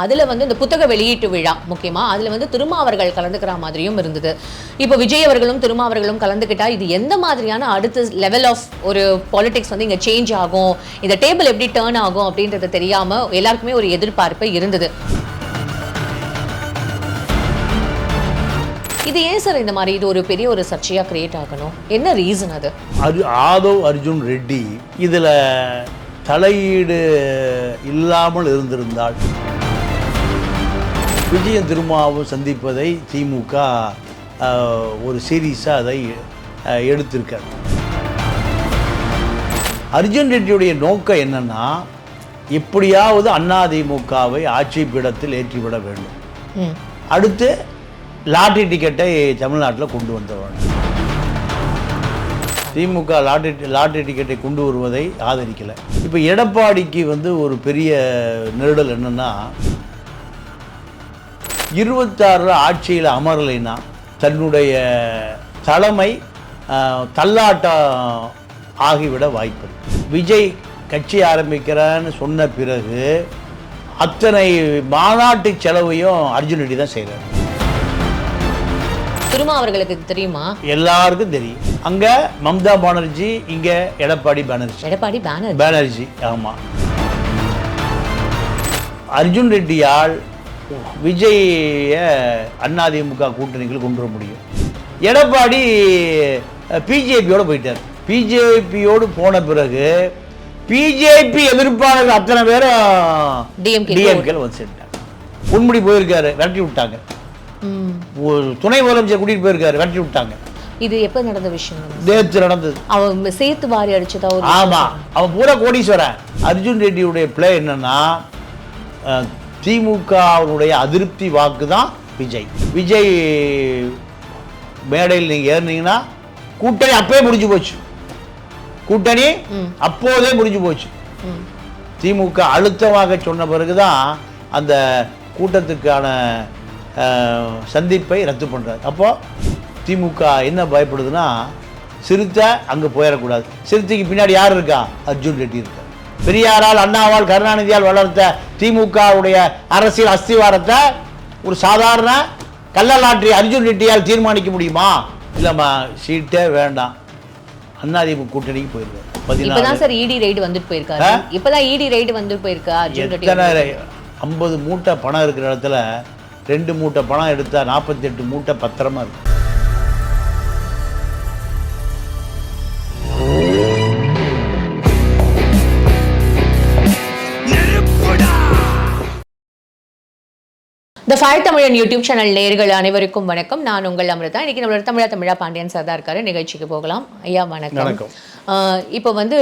அதில் வந்து இந்த புத்தக வெளியீட்டு விழா முக்கியமா அதில் வந்து திருமாவர்கள் கலந்துக்கிற மாதிரியும் இருந்தது. இப்போ விஜய் அவர்களும் திருமாவர்களும் கலந்துக்கிட்டா இது எந்த மாதிரியான அடுத்த லெவல் ஆஃப் ஒரு பாலிடிக்ஸ் வந்து இங்கே சேஞ்ச் ஆகும்? இந்த டேபிள் எப்படி டேர்ன் ஆகும் அப்படின்றது தெரியாமல் எல்லாருக்குமே ஒரு எதிர்பார்ப்பு இருந்தது. இது ஏன் சார் இந்த மாதிரி இது ஒரு பெரிய ஒரு சர்ச்சையாக கிரியேட் ஆகணும்? என்ன ரீசன் அது? அது ஆதவ் அர்ஜுன் ரெட்டி இதில் தலையீடு இல்லாமல் இருந்திருந்தால் விஜயம் திருமாவும் சந்திப்பதை திமுக ஒரு சீரியஸாக அதை எடுத்திருக்காரு. அர்ஜுன் ரெட்டியுடைய நோக்கம் என்னன்னா எப்படியாவது அதிமுகவை ஆட்சி பீடத்தில் ஏற்றிவிட வேண்டும். அடுத்து லாட்டரி டிக்கெட்டை தமிழ்நாட்டில் கொண்டு வந்தவன் திமுக லாட்டரி லாட்டரி டிக்கெட்டை கொண்டு வருவதை ஆதரிக்கலை. இப்போ எடப்பாடிக்கு வந்து ஒரு பெரிய நெருடல் என்னன்னா இருபத்தாறில் ஆட்சியில் அமரலைன்னா தன்னுடைய தலைமை தள்ளாட்டம் ஆகிவிட வாய்ப்பு. விஜய் கட்சி ஆரம்பிக்கிறேன்னு சொன்ன பிறகு அத்தனை மாநாட்டு செலவையும் அர்ஜுன் ரெட்டி தான் செய்கிறார் திருமா அவர்களுக்கு தெரியுமா? எல்லாருக்கும் தெரியும். அங்க மம்தா பானர்ஜி இங்க எடப்பாடி பானர்ஜி. எடப்பாடி பேனர் பானர்ஜி ஆமா. அர்ஜுன் ரெட்டியால் விஜய அதிமுக கூட்டணிகள் கொண்டு வர முடியும். எடப்பாடி பிஜேபியோட போயிட்டார். பிஜேபியோடு போன பிறகு பிஜேபி எதிர்ப்பாளர்கள் அத்தனை பேரும் டிஎம்கேல வந்து சேர்ந்தாங்க பொன்முடி போயிருக்காரு விரட்டி விட்டாங்க. துணை முதலமைச்சர் கூட்டிட்டு போயிருக்காரு விரட்டி விட்டாங்க. இது எப்ப நடந்த விஷயம்? நேற்று நடந்தது. அவன் சேர்த்து வாரி அடிச்சதா ஆமா. அவன் பூரா கோடீஸ்வரன். அர்ஜுன் ரெட்டியுடைய பிளே என்னன்னா அஹ், திமுகவுடைய அதிருப்தி வாக்கு தான் விஜய். விஜய் மேடையில் நீங்க ஏறினீங்கன்னா கூட்டணி அப்பவே முடிஞ்சு போச்சு. கூட்டணி அப்போதே முடிஞ்சு போச்சு. திமுக அழுத்தமாக சொன்ன பிறகுதான் அந்த கூட்டத்துக்கான சந்திப்பை ரத்து பண்றாரு. அப்போ திமுக என்ன பயப்படுதுன்னா சிறுத்தை அங்கே போயிடக்கூடாது சிறுத்தைக்கு பின்னாடி யார் இருக்கா? அர்ஜுன் ரெட்டி இருக்கா பெரியாரால் அண்ணாவால் கருணாநிதியால் வளர்த்த திமுகவுடைய அரசியல் அஸ்திவாரத்தை ஒரு சாதாரண கள்ளலாற்றி அர்ஜுன் ரெட்டியால் தீர்மானிக்க முடியுமா? இல்லைம்மா சீட்டே வேண்டாம். அதிமுக கூட்டணிக்கு போயிருக்காரு. இப்பதான் சார் இடி ரைடு வந்துட்டு போயிருக்காரு. இப்பதான் இடி ரைடு வந்துட்டு போயிருக்கா எத்தனை ஐம்பது மூட்டை பணம் இருக்கிற இடத்துல ரெண்டு மூட்டை பணம் எடுத்தா நாற்பத்தெட்டு மூட்டை பத்திரமா இருக்கு. The fire Tamilan YouTube channel நேயர்கள் அனைவருக்கும் வணக்கம். நான் உங்கள் அமிர்தா. இன்னைக்கு நம்மளோட தமிழா தமிழா பாண்டியன் சார் தான் இருக்காரு நிகழ்ச்சிக்கு போகலாம். ஐயா வணக்கம். இப்போ வந்து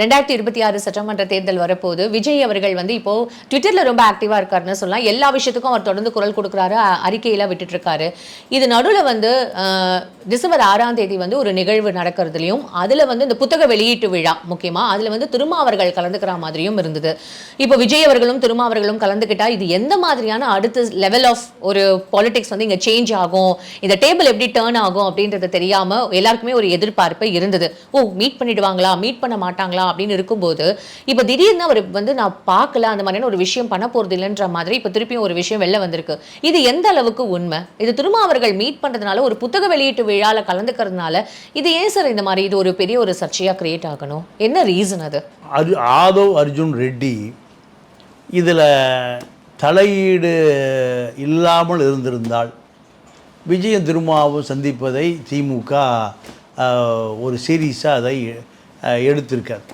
ரெண்டாயிரத்தி இருபத்தி ஆறு சட்டமன்ற தேர்தல் வரப்போது விஜய் அவர்கள் வந்து இப்போ ட்விட்டர்ல ரொம்ப ஆக்டிவா இருக்காருன்னு சொல்லலாம். எல்லா விஷயத்துக்கும் அவர் தொடர்ந்து குரல் கொடுக்குறாரு அறிக்கையெல்லாம் விட்டுட்டு இருக்காரு இது நடுவில் வந்து டிசம்பர் ஆறாம் தேதி வந்து ஒரு நிகழ்வு நடக்கிறதுலையும் அதுல வந்து இந்த புத்தக வெளியீட்டு விழா முக்கியமா அதுல வந்து திருமாவர்கள் கலந்துக்கிற மாதிரியும் இருந்தது. இப்போ விஜய் அவர்களும் திருமாவர்களும் கலந்துக்கிட்டா இது எந்த மாதிரியான அடுத்த லெவல் ஆஃப் ஒரு பாலிடிக்ஸ் வந்து இங்க சேஞ்ச் ஆகும் இந்த டேபிள் எப்படி டேர்ன் ஆகும் அப்படின்றது தெரியாம எல்லாருக்குமே ஒரு எதிர்பார்ப்பு இருந்தது. ஓ மீட் பண்ணிடுவாங்களா? மீட் பண்ண மாட்டாங்களா அப்படின்னு இருக்கும்போது இப்போ திடீர்னு அவர் வந்து நான் பார்க்கல அந்த மாதிரியான ஒரு விஷயம் பண்ண போகிறது இல்லைன்ற மாதிரி இப்போ திருப்பியும் ஒரு விஷயம் வெளில வந்திருக்கு. இது எந்த அளவுக்கு உண்மை? இது திருமாவர்கள் மீட் பண்ணுறதுனால ஒரு புத்தக வெளியீட்டு விழாவில் கலந்துக்கிறதுனால இது ஏன் சார் இந்த மாதிரி இது ஒரு பெரிய ஒரு சர்ச்சையாக கிரியேட் ஆகணும்? என்ன ரீசன் அது? அது ஆதவ் அர்ஜுன் ரெட்டி இதில் தலையீடு இல்லாமல் இருந்திருந்தால் விஜயன் திருமாவும் சந்திப்பதை திமுக ஒரு சீரியஸாக அதை எடுத்திருக்கார்.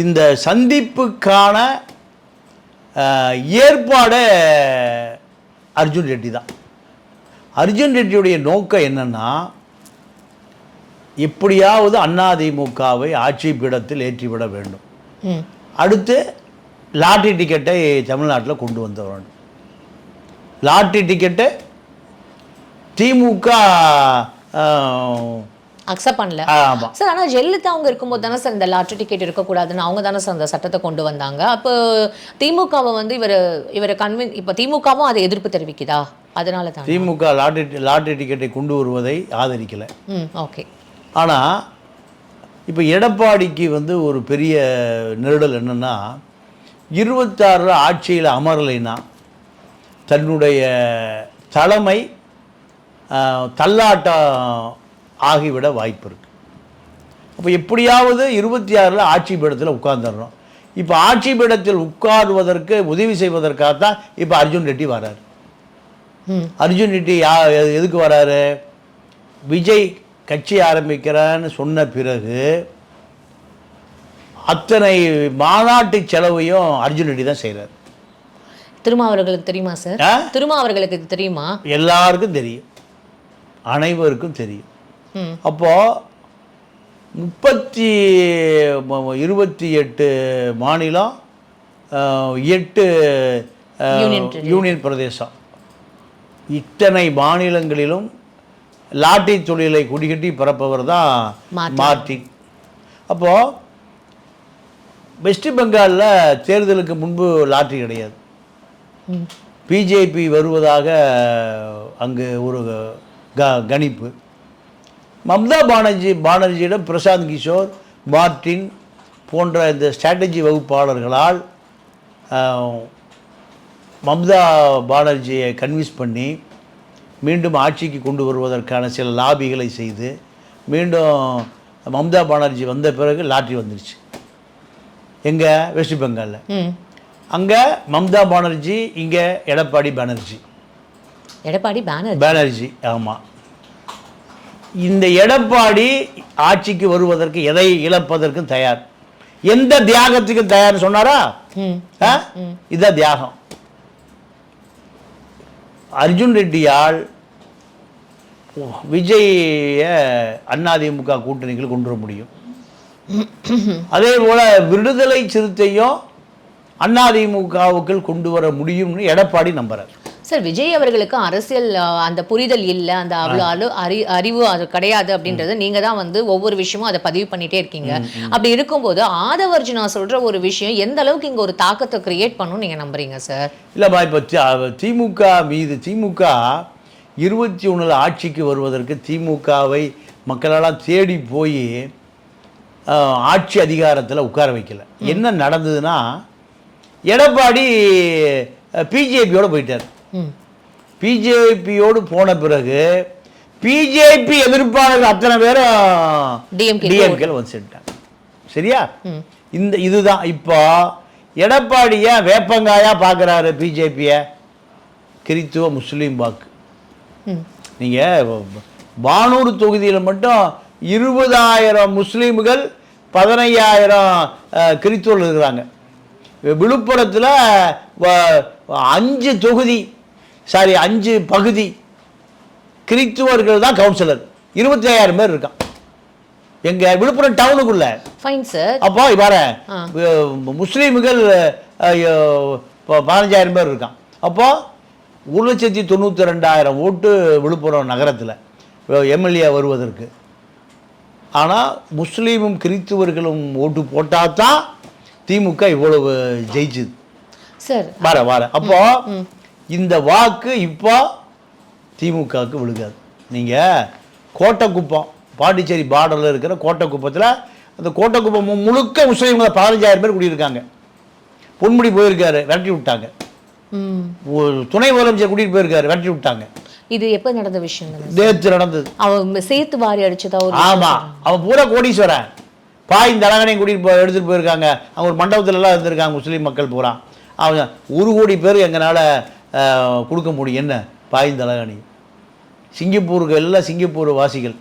இந்த சந்திப்புக்கான ஏற்பாடு அர்ஜுன் ரெட்டி தான். அர்ஜுன் ரெட்டியுடைய நோக்கம் என்னன்னா எப்படியாவது அதிமுகவை ஆட்சி பீடத்தில் ஏற்றிவிட வேண்டும். அடுத்து லாட்டரி டிக்கெட்டை தமிழ்நாட்டில் கொண்டு வந்தவன் லாட்டரி டிக்கெட்டு திமுக அக்செப்ட் பண்ணல. சார் ஆனால் ஜெயலலிதா அவங்க இருக்கும்போது தானே சார் இந்த லாட்டரி டிக்கெட் இருக்கக்கூடாதுன்னு அவங்க தானே சார் அந்த சட்டத்தை கொண்டு வந்தாங்க. அப்போ திமுகவை வந்து இவர் இவரை கன்வின் இப்போ திமுகவும் அதை எதிர்ப்பு தெரிவிக்குதா? அதனால தான் திமுக லாட்டரி லாட்டரி டிக்கெட்டை கொண்டு வருவதை ஆதரிக்கலை. ம் ஓகே இருபத்தாறில் ஆட்சியில் அமரலைன்னா தன்னுடைய தலைமை தள்ளாட்டம் ஆகிவிட வாய்ப்பு இருக்கு. அப்போ எப்படியாவது இருபத்தி ஆறில் ஆட்சி பீடத்தில் உட்கார்ந்துடுறோம் இப்போ ஆட்சி பீடத்தில் உட்காருவதற்கு உதவி செய்வதற்காகத்தான் இப்போ அர்ஜுன் ரெட்டி வராரு. அர்ஜுன் ரெட்டி யா எதுக்கு வராரு? விஜய் கட்சி ஆரம்பிக்கிறேன்னு சொன்ன பிறகு அத்தனை மாநாட்டு செலவையும் அர்ஜுன் ரெட்டி தான் செய்கிறார் திருமாவர்களுக்கு தெரியுமா சார்? ஆ? திருமாவர்களுக்கு இது தெரியுமா? எல்லாருக்கும் தெரியும். அனைவருக்கும் தெரியும். ம் அப்போ முப்பத்தி இருபத்தி எட்டு மாநிலம் எட்டு. யூனியன் பிரதேசம். இத்தனை மாநிலங்களிலும் லாட்டரி தொழிலை குடிகட்டி பிறப்பவர் தான் மார்ட்டின். மார்ட்டின் அப்போ வெஸ்ட் பெங்காலில் தேர்தலுக்கு முன்பு லாட்டரி கிடையாது. பிஜேபி வருவதாக அங்கு ஒரு க கணிப்பு. மம்தா பானர்ஜி பானர்ஜியிடம் பிரசாந்த் கிஷோர் மார்டின் போன்ற இந்த ஸ்ட்ராட்டஜி வகுப்பாளர்களால் மம்தா பானர்ஜியை கன்வின்ஸ் பண்ணி மீண்டும் ஆட்சிக்கு கொண்டு வருவதற்கான சில லாபிகளை செய்து மீண்டும் மம்தா பானர்ஜி வந்த பிறகு லாட்ரி வந்துருச்சு. எங்கே? வெஸ்ட் பெங்காலில். அங்கே மம்தா பானர்ஜி இங்கே எடப்பாடி பானர்ஜி. எடப்பாடி பேனர் பானர்ஜி ஆமாம் இந்த எடப்பாடி ஆட்சிக்கு வருவதற்கு எதை இழப்பதற்கும் தயார். எந்த தியாகத்துக்கும் தயார் சொன்னாரா? இதான் தியாகம். அர்ஜுன் ரெட்டியால் விஜய அதிமுக கூட்டணிகள் கொண்டு வர முடியும். அதே போல விடுதலை சிறுத்தையும் அதிமுகவுக்குள் கொண்டு வர முடியும்னு எடப்பாடி நம்புறார். சார் விஜய் அவர்களுக்கு அரசியல் அந்த புரிதல் இல்லை அந்த அவ்வளோ அளவு அறி அறிவு அது கிடையாது அப்படின்றது நீங்க தான் வந்து ஒவ்வொரு விஷயமும் அதை பதிவு பண்ணிட்டே இருக்கீங்க. அப்படி இருக்கும்போது ஆதவர்ஜுனா சொல்ற ஒரு விஷயம் எந்த அளவுக்கு இங்க ஒரு தாக்கத்தை கிரியேட் பண்ணும் நீங்க நம்புறீங்க சார் இல்லைம்மா இப்போ திமுக மீது திமுக இருபத்தி ஒன்றில் ஆட்சிக்கு வருவதற்கு திமுகவை மக்களெல்லாம் தேடி போய் ஆட்சி அதிகாரத்தில் உட்கார வைக்கல. என்ன நடந்ததுன்னா எடப்பாடி பிஜேபியோட போயிட்டார். பிஜேபியோடு போன பிறகு பிஜேபி எதிர்ப்பாளர்கள் அத்தனை பேரும் டிஎம்கேல வந்து சேர்ந்துட்டாங்க. சரியா. இந்த இதுதான். இப்போ எடப்பாடியை வேப்பங்காயா பார்க்குறாரு பிஜேபியை. கிறித்துவ முஸ்லீம் வாக்கு. நீங்கள் வானூர் தொகுதியில் மட்டும் இருபதாயிரம் முஸ்லீம்கள் பதினையாயிரம் கிறித்துவர்கள் இருக்கிறாங்க. விழுப்புரத்தில் அஞ்சு தொகுதி சாரி அஞ்சு பகுதி. கிறித்துவர்கள் தான் கவுன்சிலர் இருபத்தி ஐயாயிரம் பேர் இருக்கான். எங்க விழுப்புரம் டவுனுக்குள்ள ஃபைன் சார் அப்போ பாரு. முஸ்லீம்கள் பதினஞ்சாயிரம் பேர் இருக்கான். அப்போ ஒரு லட்சத்தி தொண்ணூற்றி ரெண்டாயிரம் ஓட்டு விழுப்புரம் நகரத்தில் எம்எல்ஏ வருவதற்கு. ஆனால் முஸ்லீமும் கிறித்துவர்களும் ஓட்டு போட்டால் தான் திமுக இவ்வளவு ஜெயிச்சுது. சார் வர வர அப்போ இந்த வாக்கு இப்போ திமுகவுக்கு விழுகாது. நீங்கள் கோட்டைக்குப்பம் பாண்டிச்சேரி பார்டரில் இருக்கிற கோட்டைக்குப்பத்தில் அந்த கோட்டைக்குப்பம் முழுக்க முஸ்லீம்கள் பதினஞ்சாயிரம் பேர் குடியிருக்காங்க. பொன்முடி போயிருக்காரு விரட்டி விட்டாங்க. துணை முதலமைச்சர் கூட்டிகிட்டு போயிருக்காரு விரட்டி விட்டாங்க. இது எப்போ நடந்த விஷயம் நேற்று நடந்தது. அவ சேர்த்து வாரி அடிச்சதா ஆமாம் அவன் பூரா கோடீஸ்வரன். பாய் தலகனையும் கூட்டிகிட்டு போ எடுத்துகிட்டு போயிருக்காங்க. அவங்க ஒரு மண்டபத்துல எல்லாம் இருந்திருக்காங்க முஸ்லீம் மக்கள் பூரா. அவங்க ஒரு கோடி பேர் எங்களால் கொடுக்க முடியும். என்ன? பாய் தலகாணி. சிங்கப்பூருக்கு எல்லாம் சிங்கப்பூர் வாசிகள்.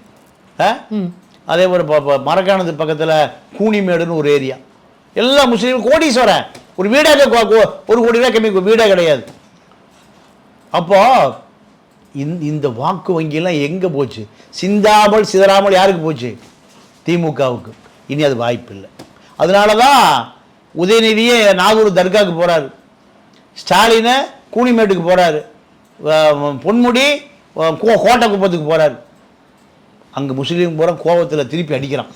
அதே போல் இப்போ மரக்காணத்து பக்கத்தில் கூனிமேடுன்னு ஒரு ஏரியா. எல்லா முஸ்லீம் கோடீஸ்வரன். ஒரு வீடே கொ- கொ- ஒரு கோடி ரூபாய் கம்மி வீடே கிடையாது. அப்போ இந்த இந்த வாக்கு வங்கியெல்லாம் எங்கே போச்சு? சிந்தாமல் சிதறாமல் யாருக்கு போச்சு? திமுகவுக்கு. இனி அது வாய்ப்பு இல்லை அதனால தான் உதயநிதியே நாகூர் தர்காவுக்கு போகிறாரு ஸ்டாலினை கூனிமேட்டுக்கு போகிறாரு பொன்முடி கோட்டை குப்பத்துக்கு போகிறாரு அங்கே முஸ்லீம் பூரா கோபத்தில் திருப்பி அடிக்கிறான்.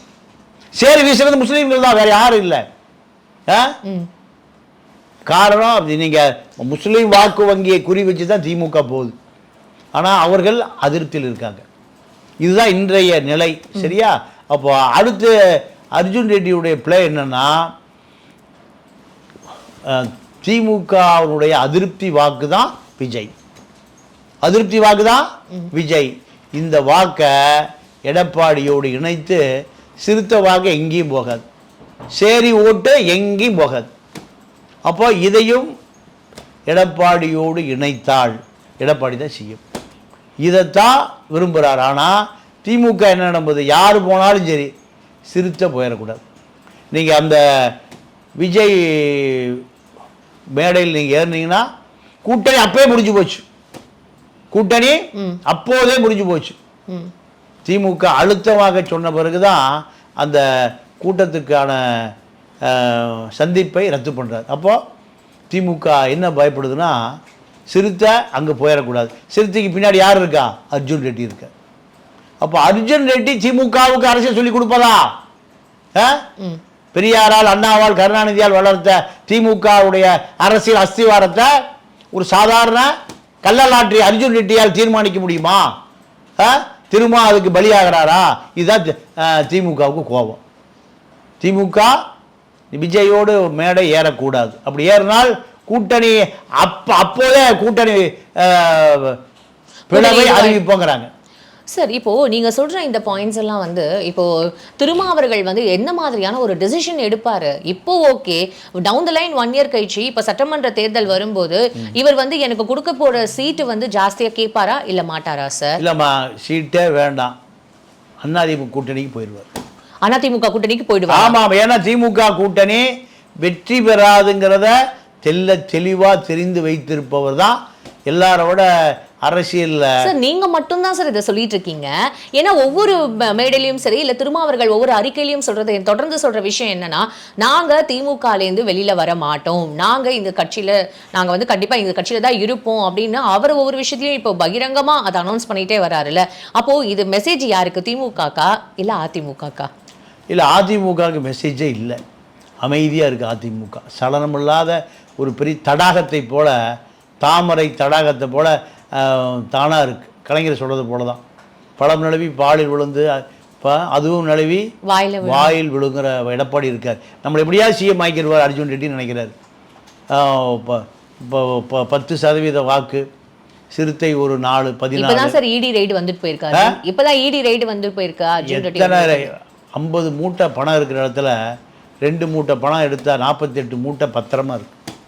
சரி வீசுறது முஸ்லீம்கள் தான் வேற யாரும் இல்லை. ஆ? காரணம் அப்படி நீங்கள் முஸ்லீம் வாக்கு வங்கியை குறி வச்சு தான் திமுக போகுது. ஆனால் அவர்கள் அதிருப்தியில் இருக்காங்க. இதுதான் இன்றைய நிலை சரியா? அப்போ அடுத்து அர்ஜுன் ரெட்டியுடைய பிளே என்னன்னா திமுகவுடைய அதிருப்தி வாக்கு தான் விஜய். அதிருப்தி வாக்கு தான் விஜய். இந்த வாக்கை எடப்பாடியோடு இணைத்து சிறுத்த வாக்கு எங்கேயும் போகாது. சேரி ஓட்டு எங்கேயும் போகாது. அப்போ இதையும் எடப்பாடியோடு இணைத்தால் எடப்பாடி தான் செய்யும். இதைத்தான் விரும்புகிறார் ஆனால் திமுக என்ன நம்புது? யார் போனாலும் சரி சிறுத்த போயிடக்கூடாது. நீங்கள் அந்த விஜய் மேடையில் நீங்கள் ஏறினீங்கன்னா கூட்டணி அப்பவே முடிஞ்சு போச்சு. கூட்டணி அப்போதே முடிஞ்சு போச்சு. ம். திமுக அழுத்தமாக சொன்ன பிறகு தான் அந்த கூட்டத்துக்கான சந்திப்பை ரத்து பண்ணுறாரு அப்போது திமுக என்ன பயப்படுதுன்னா சிறுத்தை அங்கே போயிடக்கூடாது. சிறுத்தைக்கு பின்னாடி யார் இருக்கா? அர்ஜுன் ரெட்டி இருக்கா அப்போ அர்ஜுன் ரெட்டி திமுகவுக்கு அரசியல் சொல்லி கொடுப்பதா? பெரியாரால் அண்ணாவால் கருணாநிதியால் வளர்த்த திமுகவுடைய அரசியல் அஸ்திவாரத்தை ஒரு சாதாரண கள்ளலாற்றி அர்ஜுன் ரெட்டியால் தீர்மானிக்க முடியுமா? திரும்ப அதுக்கு பலியாகிறாரா இதுதான் திமுகவுக்கு கோபம் திமுக விஜயோடு மேடை ஏறக்கூடாது அப்படி ஏறினால் கூட்டணி அப்ப அப்போதே கூட்டணி பிளவை. அறிவிப்போங்கிறாங்க சார் இப்போ நீங்க சொல்ற இந்த பாயிண்ட்ஸ் எல்லாம் வந்து இப்போ திருமாவர்கள் வந்து என்ன மாதிரியான ஒரு டெசிஷன் எடுப்பாரு? இப்போ okay down the line one year கழிச்சு இப்ப சட்டமன்ற தேர்தல் வரும்போது இவர் வந்து எனக்கு கொடுக்க போற சீட்டு வந்து ஜாஸ்தியா கேட்பாரா இல்ல மாட்டாரா சார் இல்லைம்மா சீட்டே வேண்டாம். அண்ணாதிமுக கூட்டணிக்கு போயிடுவார். அதிமுக கூட்டணிக்கு போயிடுவார்? ஆமாம் ஏன்னா திமுக கூட்டணி வெற்றி பெறாதுங்கிறத தெல்ல தெளிவா தெரிந்து வைத்திருப்பவர் தான். எல்லாரோட அரசியல்ல. சார் நீங்க மட்டும்தான் சார் இதை சொல்லிட்டு இருக்கீங்க ஏன்னா ஒவ்வொரு மேடையிலயும் சரி இல்ல திருமாவர்கள் ஒவ்வொரு அறிக்கையிலயும் சொல்றது தொடர்ந்து சொல்ற விஷயம் என்னன்னா நாங்க திமுகல இருந்து வெளியில வர மாட்டோம். நாங்க இந்த கட்சியில நாங்க வந்து கண்டிப்பா இந்த கட்சியில தான் இருப்போம் அப்படின்னு அவர் ஒவ்வொரு விஷயத்திலயும் இப்போ பகிரங்கமா அதை அனௌன்ஸ் பண்ணிட்டே வராருல்ல. அப்போ இது மெசேஜ் யாருக்கு? திமுகக்கா? இல்ல அதிமுகக்கா? இல்லை அதிமுகவுக்கு மெசேஜே இல்லை. அமைதியாக இருக்குது அதிமுக. சலனமில்லாத ஒரு பெரிய தடாகத்தை போல தாமரை தடாகத்தை போல தானாக இருக்குது கலைஞர் சொல்கிறது போல தான் பழம் நழுவி பாலில் விழுந்து இப்போ அதுவும் நழுவி வாயில வாயில் விழுங்குற எடப்பாடி இருக்கார். நம்மளை எப்படியாவது சிஎம் ஆக்கிடுவார் அர்ஜுன் ரெட்டின்னு நினைக்கிறார். இப்போ பத்து சதவீத வாக்கு சிறுத்தை ஒரு நாலு பதினாலு. சார் இடி ரைடு வந்துட்டு போயிருக்காரு. இப்பதான் இடி ரைடு வந்துட்டு போயிருக்கா எத்தனை ஐம்பது மூட்டை பணம் இருக்கிற இடத்துல ரெண்டு மூட்டை பணம் எடுத்தால் நாற்பத்தெட்டு மூட்டை பத்திரமா இருக்கு.